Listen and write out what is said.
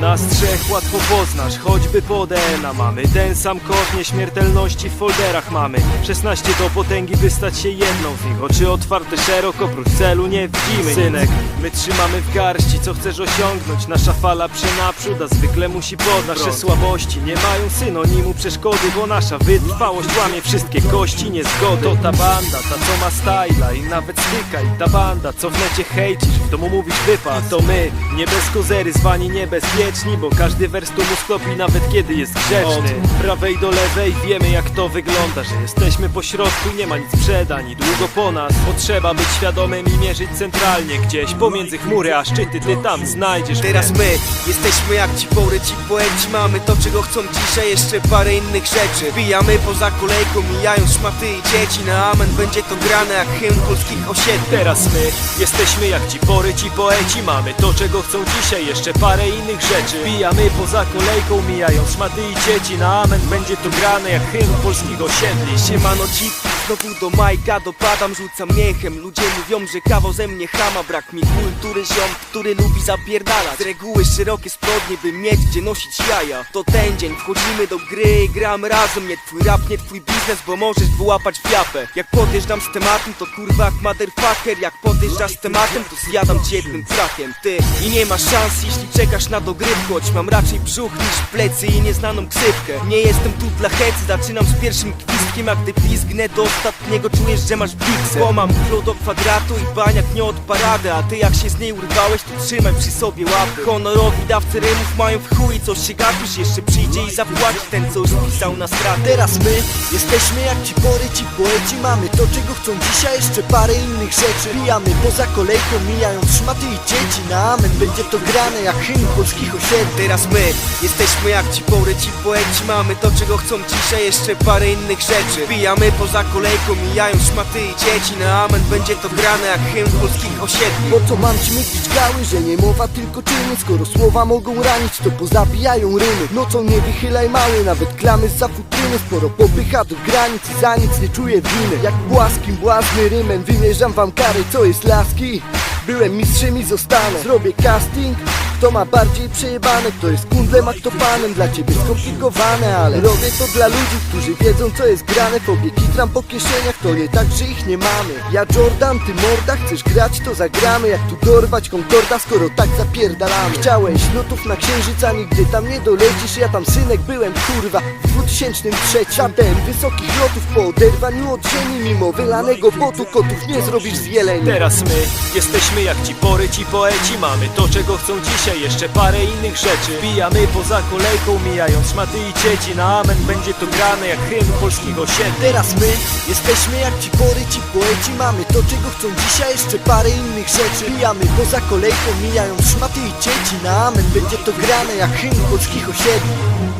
Nas trzech łatwo poznasz, choćby po DNA mamy. Ten sam kod nieśmiertelności w folderach mamy. 16 do potęgi, by stać się jedną z nich. Oczy otwarte szeroko, prócz celu nie widzimy. Synek, my trzymamy w garści, co chcesz osiągnąć? Nasza fala przenaprzód, a zwykle musi pod Nasze słabości. Nie mają synonimu przeszkody Bo nasza wytrwałość łamie wszystkie kości niezgody. To ta banda, ta co ma styla i nawet styka I ta banda, co w necie hejcisz, w domu mówisz wypad. To my, nie bez kozery, zwani niebezpieczni Bo każdy wers tu mu sklopi, nawet kiedy jest grzeczny. Od prawej do lewej wiemy jak to wygląda Że jesteśmy po środku, nie ma nic przed ani długo po nas. Potrzeba być świadomym i mierzyć centralnie Gdzieś pomiędzy chmury a szczyty, ty tam znajdziesz Teraz my jesteśmy jak ci pory, ci poeci Mamy to czego chcą dzisiaj, jeszcze parę innych rzeczy. Bijamy poza kolejką, mijając szmaty i dzieci Na amen będzie to grane jak hymn polskich osiedli. Teraz my jesteśmy jak ci pory, ci poeci Mamy to czego chcą dzisiaj, jeszcze parę innych rzeczy. Bijamy poza kolejką, mijając szmaty i dzieci. Na amen będzie to grane jak hymn polskich osiedli Siemano dziwki, znowu do Majka dopadam, rzucam miechem Ludzie mówią, że kawał ze mnie chama Brak mi kultury ziom, który lubi zapierdalać. Z reguły szerokie spodnie, by mieć gdzie nosić jaja. To ten dzień, wchodzimy do gry i gramy razem. Nie twój rap, nie twój biznes, bo możesz wyłapać w japę. Jak podjeżdżam z tematem, to kurwa jak motherfucker. Jak podjeżdżasz z tematem, to zjadam cię jednym trakiem Ty, i nie ma szans, jeśli czekasz na dogrywkę. Choć mam raczej brzuch niż plecy i nieznaną ksywkę. Nie jestem tu dla hecy, zaczynam z pierwszym gwizdkiem A gdy pizgnę do ostatniego czujesz, że masz biksę Bo mam flow do kwadratu i baniak nie od parady. A ty jak się z niej urwałeś, to trzymaj przy sobie łapy. Honorowi dawcy rymów mają w chuj, co się gapisz Jeszcze przyjdzie i zapłaci ten, co już pisał na stratę Teraz my jesteśmy jak ci pory, ci poeci. Mamy to czego chcą dzisiaj, jeszcze parę innych rzeczy. Bijamy poza kolejką, mijając szmaty i dzieci. Na amen będzie to grane jak hymn polskich osiedli. Teraz my jesteśmy jak ci pory, ci poeci. Mamy to czego chcą dzisiaj, jeszcze parę innych rzeczy. Bijamy poza kolejką, mijając szmaty i dzieci. Na amen będzie to grane jak hymn polskich osiedli. Po co mam ci mylić gały, że nie mowa tylko czyny? Skoro słowa mogą ranić, to pozabijają rymy. Nocą nie wychylaj mały, nawet klamy z futryny Sporo popycha do granic i za nic nie czuję winy. Jak płaskim, błazny rymem wymierzam wam kary, co jest laski? Byłem mistrzem i zostanę. Zrobię casting kto ma bardziej przejebane, kto jest kundlem, a kto panem? Dla ciebie skomplikowane, ale robię to dla ludzi, którzy wiedzą co jest grane Fobie kitram po kieszeniach, to nie tak, że ich nie mamy. Ja Jordan, ty morda, chcesz grać, to zagramy. Jak tu dorwać Concorda, skoro tak zapierdalamy? Chciałeś lotów na księżyc, a nigdy tam nie dolecisz. Ja tam synek byłem, kurwa, w 2003 Zatem wysokich lotów po oderwaniu od ziemi Mimo wylanego potu kotów nie zrobisz z jeleni. Teraz my jesteśmy jak ci pory, ci poeci. Mamy to czego chcą dzisiaj, jeszcze parę innych rzeczy. Bijamy poza kolejką, mijając szmaty i dzieci Na amen będzie to grane jak hymn polskich osiedli Teraz my jesteśmy jak ci pory, ci poeci. Mamy to czego chcą dzisiaj, jeszcze parę innych rzeczy. Bijamy poza kolejką, mijając szmaty i dzieci Na amen będzie to grane jak hymn polskich osiedli